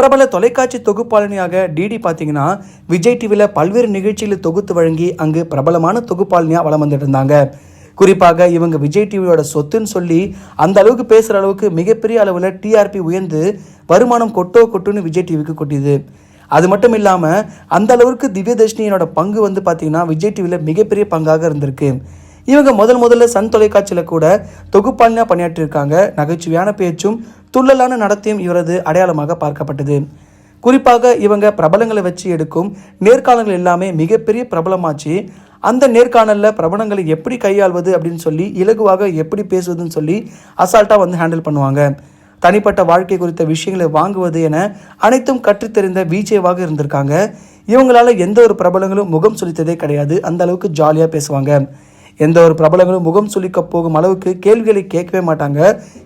பிரபல தொலைக்காட்சி தொகுப்பாளினியாக டிடி பார்த்தீங்கன்னா விஜய் டிவியில் பல்வேறு நிகழ்ச்சிகளை தொகுத்து வழங்கி அங்கு பிரபலமான தொகுப்பாளினியாக வளம் வந்துட்டு இருந்தாங்க குறிப்பாக இவங்க விஜய் டிவியோட சொத்துன்னு சொல்லி அந்த அளவுக்கு பேசுகிற அளவுக்கு மிகப்பெரிய அளவில் டிஆர்பி உயர்ந்து வருமானம் கொட்டோ கொட்டுன்னு விஜய் டிவிக்கு கொட்டியது அது மட்டும் இல்லாமல் அந்த அளவுக்கு திவ்யதர்ஷினியோட பங்கு வந்து பார்த்தீங்கன்னா விஜய் டிவியில் மிகப்பெரிய பங்காக இருந்திருக்கு. இவங்க முதல் முதல்ல சன் தொலைக்காட்சியில் கூட தொகுப்பாளினா பணியாற்றியிருக்காங்க. நகைச்சுவையான பேச்சும் துள்ளலான நடத்தையும் இவரது அடையாளமாக பார்க்கப்பட்டது. குறிப்பாக இவங்க பிரபலங்களை வச்சு எடுக்கும் நேர்காணல்கள் எல்லாமே மிகப்பெரிய பிரபலமாச்சு. அந்த நேர்காணலில் பிரபலங்களை எப்படி கையாள்வது அப்படின்னு சொல்லி இலகுவாக எப்படி பேசுவதுன்னு சொல்லி அசால்ட்டாக வந்து ஹேண்டில் பண்ணுவாங்க. தனிப்பட்ட வாழ்க்கை குறித்த விஷயங்களை வாங்குவது என அனைத்தும் கற்றுத்தெரிந்த விஜேவாக இருந்திருக்காங்க. இவங்களால எந்த ஒரு பிரபலங்களும் முகம் சுளித்ததே கிடையாது. அந்த அளவுக்கு ஜாலியாக பேசுவாங்க. எந்த ஒரு பிரபலங்களும் முகம் சுளிக்க போகும் அளவுக்கு கேள்விகளை கேட்கவே மாட்டாங்க.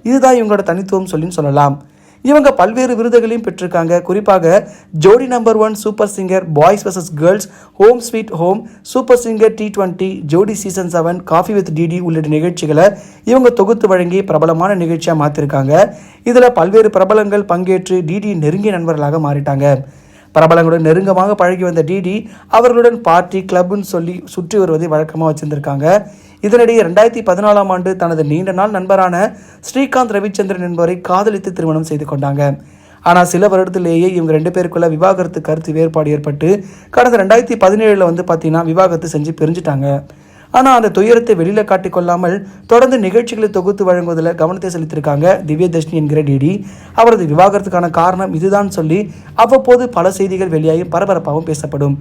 இதுதான் இவங்களோட தனித்துவம் சொல்லின்னு சொல்லலாம். இவங்க பல்வேறு விருதுகளையும் பெற்றிருக்காங்க. குறிப்பாக Jodi number one super singer boys versus girls home sweet home super singer T twenty Jodi season seven coffee with DD உள்ளிட்ட நிகழ்ச்சிகளை இவங்க தொகுத்து வழங்கி பிரபலமான நிகழ்ச்சியாக மாற்றிருக்காங்க இதில் பல்வேறு பிரபலங்கள் பங்கேற்று டிடி நெருங்கிய நண்பர்களாக மாறிட்டாங்க. பிரபலங்களுடன் நெருங்கமாக பழகி வந்த டிடி அவர்களுடன் பார்ட்டி கிளப்னு சொல்லி சுற்றி வருவதை வழக்கமாக வச்சிருந்திருக்காங்க. இதனிடையே ரெண்டாயிரத்தி பதினாலாம் ஆண்டு தனது நீண்ட நாள் நண்பரான ஸ்ரீகாந்த் ரவிச்சந்திரன் என்பவரை காதலித்து திருமணம் செய்து கொண்டாங்க. ஆனால் சில வருடத்திலேயே இவங்க ரெண்டு பேருக்குள்ள விவாகரத்து கருத்து வேறுபாடு ஏற்பட்டு கடந்த ரெண்டாயிரத்தி பதினேழில் வந்து பார்த்தீங்கன்னா விவாகரத்து செஞ்சு பிரிஞ்சுட்டாங்க. ஆனால் அந்த துயரத்தை வெளியில் காட்டிக்கொள்ளாமல் தொடர்ந்து நிகழ்ச்சிகளை தொகுத்து வழங்குவதில் கவனத்தை செலுத்தியிருக்காங்க திவ்யதர்ஷினி என்கிற டிடி அவரது விவாகரத்துக்கான காரணம் இதுதான் சொல்லி அவ்வப்போது பல செய்திகள் வெளியாகி பரபரப்பாகவும் பேசப்படும்.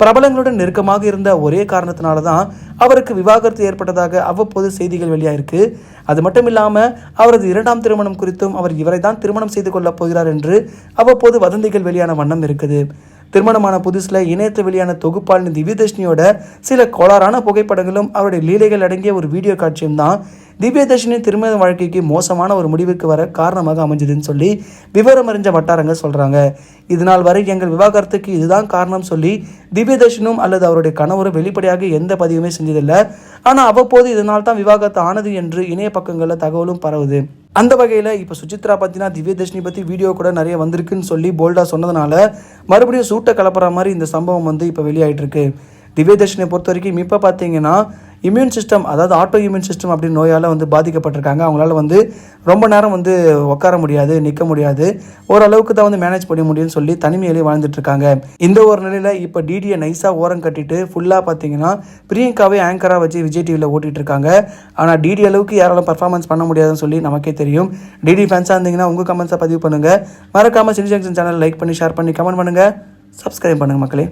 பிரபலங்களுடன் நெருக்கமாக இருந்த ஒரே காரணத்தினால தான் அவருக்கு விவாகரத்து ஏற்பட்டதாக அவ்வப்போது செய்திகள் வெளியாயிருக்கு. அது மட்டும் இல்லாமல் அவரது இரண்டாம் திருமணம் குறித்தும் அவர் இவரை தான் திருமணம் செய்து கொள்ளப் போகிறார் என்று அவ்வப்போது வதந்திகள் வெளியான வண்ணம் இருக்குது. திருமணமான புதுசில் இணையத்தில் வெளியான தொகுப்பாளினி திவ்யதர்ஷினியோட சில கோளாறான புகைப்படங்களும் அவருடைய லீலைகள் அடங்கிய ஒரு வீடியோ காட்சியும் தான் திவ்யதர்ஷினி திருமண வாழ்க்கைக்கு மோசமான ஒரு முடிவுக்கு வர காரணமாக அமைஞ்சதுன்னு சொல்லி விவரம் அறிஞ்ச வட்டாரங்கள் சொல்கிறாங்க இதனால் வரை எங்கள் விவாகரத்துக்கு இதுதான் காரணம் சொல்லி திவ்யதர்ஷனும் அல்லது அவருடைய கணவரும் வெளிப்படையாக எந்த பதிவுமே செஞ்சதில்லை. ஆனால் அவ்வப்போது இதனால் தான் விவாகரத்து ஆனது என்று இணைய பக்கங்களில் தகவலும் பரவுது. அந்த வகையில் இப்போ சுசித்ரா பற்றினா திவ்யதர்ஷினி பற்றி வீடியோ கூட நிறைய வந்திருக்குன்னு சொல்லி போல்டாக சொன்னதுனால மறுபடியும் சூட்டை கலப்புற மாதிரி இந்த சம்பவம் வந்து இப்போ வெளியாயிட்டு இருக்கு. திவ்யதர்ஷினை பொறுத்த வரைக்கும் இப்போ பார்த்தீங்கன்னா இம்யூன் சிஸ்டம் அதாவது ஆட்டோ இம்யூன் சிஸ்டம் அப்படின்னு நோயால் வந்து பாதிக்கப்பட்டிருக்காங்க. அவங்களால வந்து ரொம்ப நேரம் வந்து உட்கார முடியாது நிற்க முடியாது. ஓரளவுக்கு தான் வந்து மேனேஜ் பண்ண முடியும்னு சொல்லி தனிமையிலே வாழ்ந்துட்டு இருக்காங்க இந்த ஒரு நிலையில் இப்போ டிடியை நைஸாக ஓரம் கட்டிட்டு ஃபுல்லாக பார்த்தீங்கன்னா பிரியங்காவே ஆங்கராக வச்சு விஜய் டிவியில் ஓட்டிகிட்டு இருக்காங்க ஆனால் டிடி அளவுக்கு யாராலும் பர்ஃபார்மன்ஸ் பண்ண முடியாதுன்னு சொல்லி நமக்கே தெரியும். டிடி ஃபேன்ஸாக இருந்தீங்கன்னா உங்கள் கமெண்ட்ஸை பதிவு பண்ணுங்கள் மறக்காமல் சினி ஜங்ஷன் சேனல் லைக் பண்ணி ஷேர் பண்ணி கமெண்ட் பண்ணுங்கள் சப்ஸ்கிரைப் பண்ணுங்கள் மக்களே.